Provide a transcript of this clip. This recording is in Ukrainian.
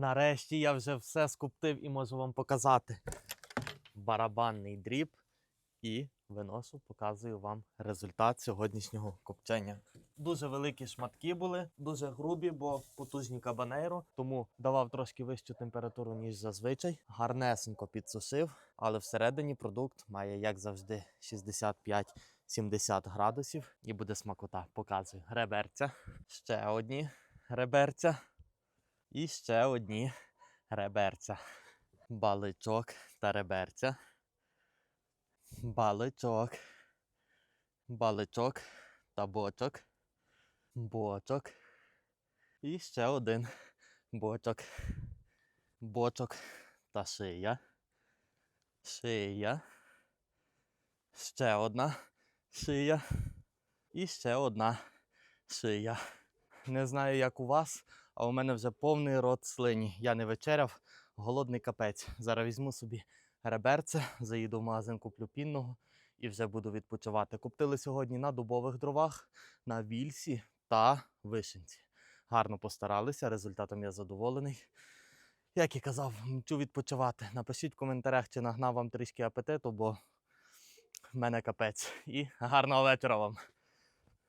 Нарешті я вже все скуптив і можу вам показати. Барабанний дріб і виношу, показую вам результат сьогоднішнього копчення. Дуже великі шматки були, дуже грубі, бо потужні кабанейро, тому давав трошки вищу температуру, ніж зазвичай. Гарнесенько підсушив, але всередині продукт має, як завжди, 65-70 градусів і буде смакота. Показую реберця, ще одні реберця і ще одні реберця. Баличок та реберця. Баличок. Баличок та бочок. Бочок. І ще один бочок. Бочок та шия. Шия. Ще одна шия. І ще одна шия. Не знаю, як у вас, а у мене вже повний рот слині. Я не вечеряв, голодний капець. Зараз візьму собі реберце, заїду в магазин, куплю пінного і вже буду відпочивати. Куптили сьогодні на дубових дровах, на вільсі та вишенці. Гарно постаралися, результатом я задоволений. Як і казав, мчу відпочивати. Напишіть в коментарях, чи нагнав вам трішки апетиту, бо в мене капець. І гарного вечора вам.